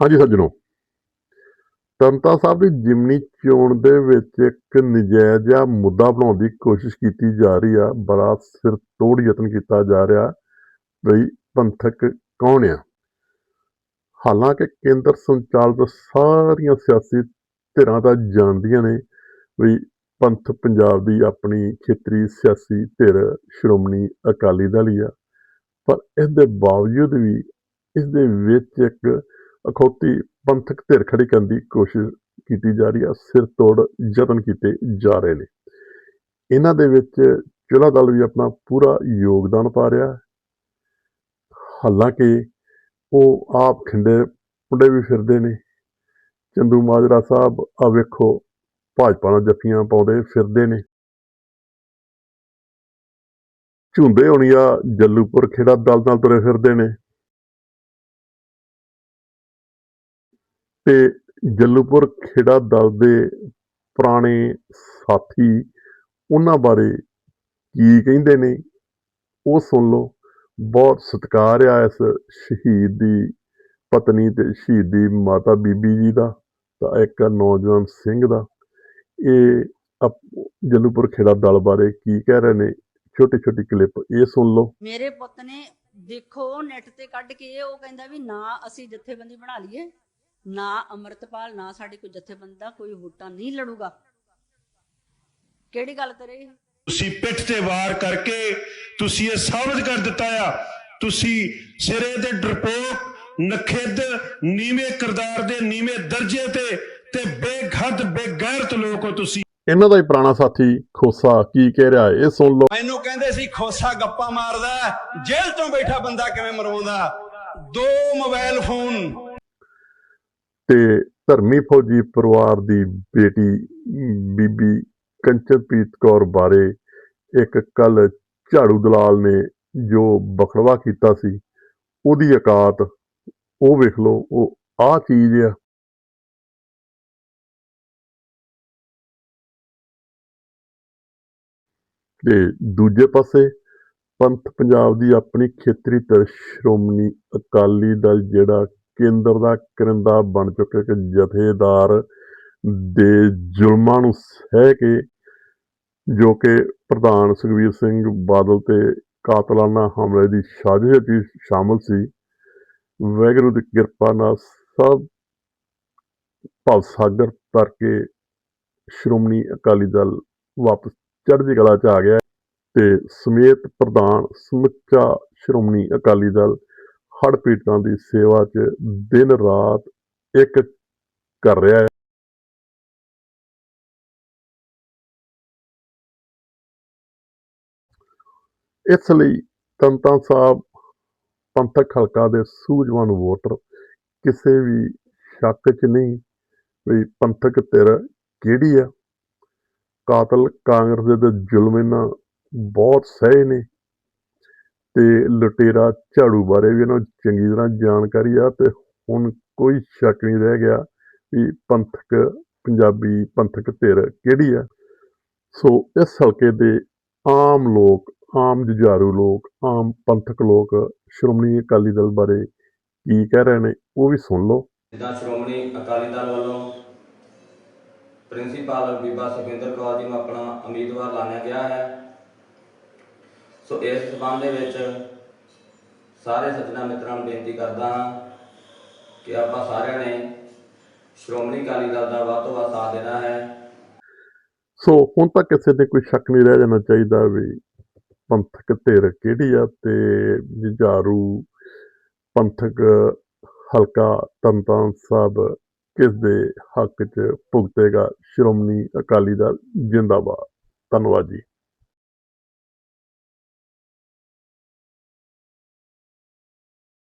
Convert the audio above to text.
ਹਾਂਜੀ ਸੱਜਣੋ ਤੰਤਾ ਸਾਹਿਬ ਦੀ ਜਿਮਨੀ ਚੋਣ ਦੇ ਵਿੱਚ ਇੱਕ ਨਜਾਇਜ਼ ਜਿਹਾ ਮੁੱਦਾ ਬਣਾਉਣ ਦੀ ਕੋਸ਼ਿਸ਼ ਕੀਤੀ ਜਾ ਰਹੀ ਆ। ਬੜਾ ਸਿਰ ਤੋੜ ਯਤਨ ਕੀਤਾ ਜਾ ਰਿਹਾ ਬਈ ਪੰਥਕ ਕੌਣ ਆ। ਹਾਲਾਂਕਿ ਕੇਂਦਰ ਸੰਚਾਲਿਤ ਸਾਰੀਆਂ ਸਿਆਸੀ ਧਿਰਾਂ ਤਾਂ ਜਾਣਦੀਆਂ ਨੇ ਵੀ ਪੰਥ ਪੰਜਾਬ ਦੀ ਆਪਣੀ ਖੇਤਰੀ ਸਿਆਸੀ ਧਿਰ ਸ਼੍ਰੋਮਣੀ ਅਕਾਲੀ ਦਲ ਹੀ ਆ। ਪਰ ਇਸ ਦੇ ਬਾਵਜੂਦ ਵੀ ਇਸ ਦੇ ਵਿੱਚ ਇੱਕ ਅਖੌਤੀ ਪੰਥਕ ਧਿਰ ਖੜੀ ਕਰਨ ਦੀ ਕੋਸ਼ਿਸ਼ ਕੀਤੀ ਜਾ ਰਹੀ ਹੈ, ਸਿਰ ਤੋੜ ਯਤਨ ਕੀਤੇ ਜਾ ਰਹੇ ਨੇ। ਇਹਨਾਂ ਦੇ ਵਿੱਚ ਚੁਲਾ ਦਲ ਵੀ ਆਪਣਾ ਪੂਰਾ ਯੋਗਦਾਨ ਪਾ ਰਿਹਾ ਹਾਲਾਂਕਿ ਉਹ ਆਪ ਖਿੰਡੇ ਪੁੰਡੇ ਵੀ ਫਿਰਦੇ ਨੇ। ਚੰਦੂ ਮਾਜਰਾ ਸਾਹਿਬ ਆ ਵੇਖੋ, ਭਾਜਪਾ ਨਾਲ ਜੱਫੀਆਂ ਪਾਉਂਦੇ ਫਿਰਦੇ ਨੇ। ਝੁੰਦੇ ਹੋਣੀਆ ਜੱਲੂਪੁਰ ਖੇੜਾ ਦਲ ਨਾਲ ਤੁਰੇ ਫਿਰਦੇ ਨੇ। ਤੇ ਜੱਲੂਪੁਰ ਖੇੜਾ ਦਲ ਦੇ ਪੁਰਾਣੇ ਸਾਥੀ ਉਹਨਾਂ ਬਾਰੇ ਕੀ ਕਹਿੰਦੇ ਨੇ, ਉਹ ਸੁਣ ਲਓ। ਬਹੁਤ ਸਤਿਕਾਰ ਆ ਇਸ ਸ਼ਹੀਦ ਦੀ ਪਤਨੀ ਤੇ ਸ਼ਹੀਦ ਮਾਤਾ ਬੀਬੀ ਜੀ ਦਾ ਤਾਂ ਇੱਕ ਨੌਜਵਾਨ ਸਿੰਘ ਦਾ। ਇਹ ਜਲੂਪੁਰ ਜੱਲੂਪੁਰ ਖੇੜਾ ਦਲ ਬਾਰੇ ਕੀ ਕਹਿ ਰਹੇ ਨੇ ਛੋਟੀ ਛੋਟੀ ਕਲਿੱਪ ਇਹ ਸੁਣ ਲਓ। ਮੇਰੇ ਪੁੱਤ ਨੇ ਦੇਖੋ ਨੈਟ ਤੇ ਕੱਢ ਕੇ ਉਹ ਕਹਿੰਦਾ ਵੀ ਨਾ, ਅਸੀਂ ਜਥੇਬੰਦੀ ਬਣਾ ਲਈਏ। ਨਾ ਅਮਰਤਪਾਲ ਨਾ ਸਾਡੀ ਕੋਈ ਜਥੇਬੰਦੀ ਕੋਈ ਵੋਟਾਂ ਨਹੀਂ ਲੜੂਗਾ। ਕਿਹੜੀ ਗੱਲ ਕਰੇ? ਤੁਸੀਂ ਪਿੱਠ ਤੇ ਵਾਰ ਕਰਕੇ ਤੁਸੀਂ ਇਹ ਸਾਬਤ ਕਰ ਦਿੱਤਾ ਆ ਤੁਸੀਂ ਸਿਰੇ ਦੇ ਡਰਪੋਕ ਨਖੇਦ ਨੀਵੇਂ ਕਿਰਦਾਰ ਦੇ ਨੀਵੇਂ ਦਰਜੇ ਤੇ ਤੇ ਬੇਖੱਦ ਬੇਗੈਰਤ ਲੋਕ ਹੋ ਤੁਸੀਂ। ਇਹਨਾਂ ਦਾ ਹੀ ਪੁਰਾਣਾ ਸਾਥੀ ਖੋਸਾ ਕੀ ਕਹਿ ਰਿਹਾ ਹੈ? ਇਹ ਸੁਣ ਲਓ। ਮੈਨੂੰ ਕਹਿੰਦੇ ਸੀ ਖੋਸਾ ਗੱਪਾ ਮਾਰਦਾ ਜੇਲ੍ਹ ਤੋਂ ਬੈਠਾ ਬੰਦਾ ਕਿਵੇਂ ਮਰਵਾਉਂਦਾ? ਦੋ ਮੋਬਾਈਲ ਫੋਨ ਤੇ ਧਰਮੀ ਫੌਜੀ ਪਰਿਵਾਰ ਦੀ ਬੇਟੀ ਬੀਬੀ ਕੰਚਨਪ੍ਰੀਤ ਕੌਰ ਬਾਰੇ ਇੱਕ ਕੱਲ ਝਾੜੂ ਦਲਾਲ ਨੇ ਜੋ ਬਖੜਵਾ ਕੀਤਾ ਸੀ, ਉਹਦੀ ਔਕਾਤ, ਉਹ ਵੇਖ ਲਓ, ਉਹ ਆਹ ਚੀਜ਼ ਆ। ਤੇ ਦੂਜੇ ਪਾਸੇ ਪੰਥ ਪੰਜਾਬ ਦੀ ਆਪਣੀ ਖੇਤਰੀ ਧਿਰ ਸ਼੍ਰੋਮਣੀ ਅਕਾਲੀ ਦਲ ਜਿਹੜਾ ਕੇਂਦਰ ਦਾ ਕਰਿੰਦਾ ਬਣ ਚੁੱਕਿਆ ਕਿ ਜਥੇਦਾਰ ਦੇ ਜ਼ੁਲਮਾਂ ਨੂੰ ਸਹਿ ਕੇ ਜੋ ਕਿ ਪ੍ਰਧਾਨ ਸੁਖਬੀਰ ਸਿੰਘ ਬਾਦਲ ਤੇ ਕਾਤਲਾਨਾ ਹਮਲੇ ਦੀ ਸਾਜ਼ਿਸ਼ ਵਿੱਚ ਸ਼ਾਮਲ ਸੀ, ਵੈਗਰੂ ਦੀ ਕਿਰਪਾ ਨਾਲ ਸਭ ਭਵ ਸਾਗਰ ਤਰ ਕੇ ਸ਼੍ਰੋਮਣੀ ਅਕਾਲੀ ਦਲ ਵਾਪਸ ਚੜ੍ਹਦੀ ਕਲਾ ਚ ਆ ਗਿਆ ਤੇ ਸਮੇਤ ਪ੍ਰਧਾਨ ਸਮੁੱਚਾ ਸ਼੍ਰੋਮਣੀ ਅਕਾਲੀ ਦਲ ਹੜ੍ਹ ਪੀੜਤਾਂ ਦੀ ਸੇਵਾ 'ਚ ਦਿਨ ਰਾਤ ਇੱਕ ਕਰ ਰਿਹਾ ਹੈ। ਇਸ ਲਈ ਤੰਤਾ ਸਾਹਿਬ, ਪੰਥਕ ਹਲਕਾ ਦੇ ਸੂਝਵਾਨ ਵੋਟਰ, ਕਿਸੇ ਵੀ ਸ਼ੱਕ 'ਚ ਨਹੀਂ ਵੀ ਪੰਥਕ ਧਿਰ ਕਿਹੜੀ ਆ ਕਾਤਲ ਕਾਂਗਰਸ ਦੇ ਤੇ ਜ਼ੁਲਮ ਇਹਨਾਂ ਬਹੁਤ ਸਹੇ ਨੇ। ਤੇ ਲੁਟੇਰਾ ਝਾੜੂ ਬਾਰੇ ਵੀ ਇਹਨਾਂ ਨੂੰ ਚੰਗੀ ਤਰ੍ਹਾਂ ਜਾਣਕਾਰੀ ਆ ਤੇ ਹੁਣ ਕੋਈ ਸ਼ੱਕ ਨਹੀਂ ਰਹਿ ਗਿਆ ਵੀ ਪੰਥਕ ਪੰਜਾਬੀ ਪੰਥਕ ਧਿਰ ਕਿਹੜੀ ਆ। ਸੋ ਇਸ ਹਲਕੇ ਦੇ ਆਮ ਲੋਕ, ਆਮ ਜੁਝਾਰੂ ਲੋਕ, ਆਮ ਪੰਥਕ ਲੋਕ ਸ਼੍ਰੋਮਣੀ ਅਕਾਲੀ ਦਲ ਬਾਰੇ ਕੀ ਕਹਿ ਰਹੇ ਨੇ ਉਹ ਵੀ ਸੁਣ ਲਓ। ਜਿੱਦਾਂ ਸ਼੍ਰੋਮਣੀ ਅਕਾਲੀ ਦਲ ਵੱਲੋਂ ਪ੍ਰਿੰਸੀਪਲ ਬੀਬਾ ਸੁਖਿੰਦਰ ਕੌਰ ਜੀ ਨੂੰ ਆਪਣਾ ਉਮੀਦਵਾਰ ਲਾਣਿਆ ਗਿਆ ਹੈ। ਸੋ ਇਸ ਸਬੰਧ ਦੇ ਵਿੱਚ ਸਾਰੇ ਸੱਜਣਾ ਮਿੱਤਰਾਂ ਨੂੰ ਬੇਨਤੀ ਕਰਦਾ ਹਾਂ ਕਿ ਆਪਾਂ ਸਾਰਿਆਂ ਨੇ ਸ਼੍ਰੋਮਣੀ ਅਕਾਲੀ ਦਲ ਦਾ ਵੱਧ ਤੋਂ ਵੱਧ ਸਾਥ ਦੇਣਾ ਹੈ। ਸੋ ਹੁਣ ਤਾਂ ਕਿਸੇ ਤੇ ਕੋਈ ਸ਼ੱਕ ਨਹੀਂ ਰਹਿ ਜਾਣਾ ਚਾਹੀਦਾ ਵੀ ਪੰਥਕ ਧਿਰ ਕਿਹੜੀ ਆ ਤੇ ਜੁਝਾਰੂ ਪੰਥਕ ਹਲਕਾ ਤਨਤਾਨ ਸਾਹਿਬ ਕਿਸ ਦੇ ਹੱਕ 'ਚ ਭੁਗਤੇਗਾ ਸ਼੍ਰੋਮਣੀ ਅਕਾਲੀ ਦਲ? ਜਿੰਦਾਬਾਦ। ਧੰਨਵਾਦ ਜੀ।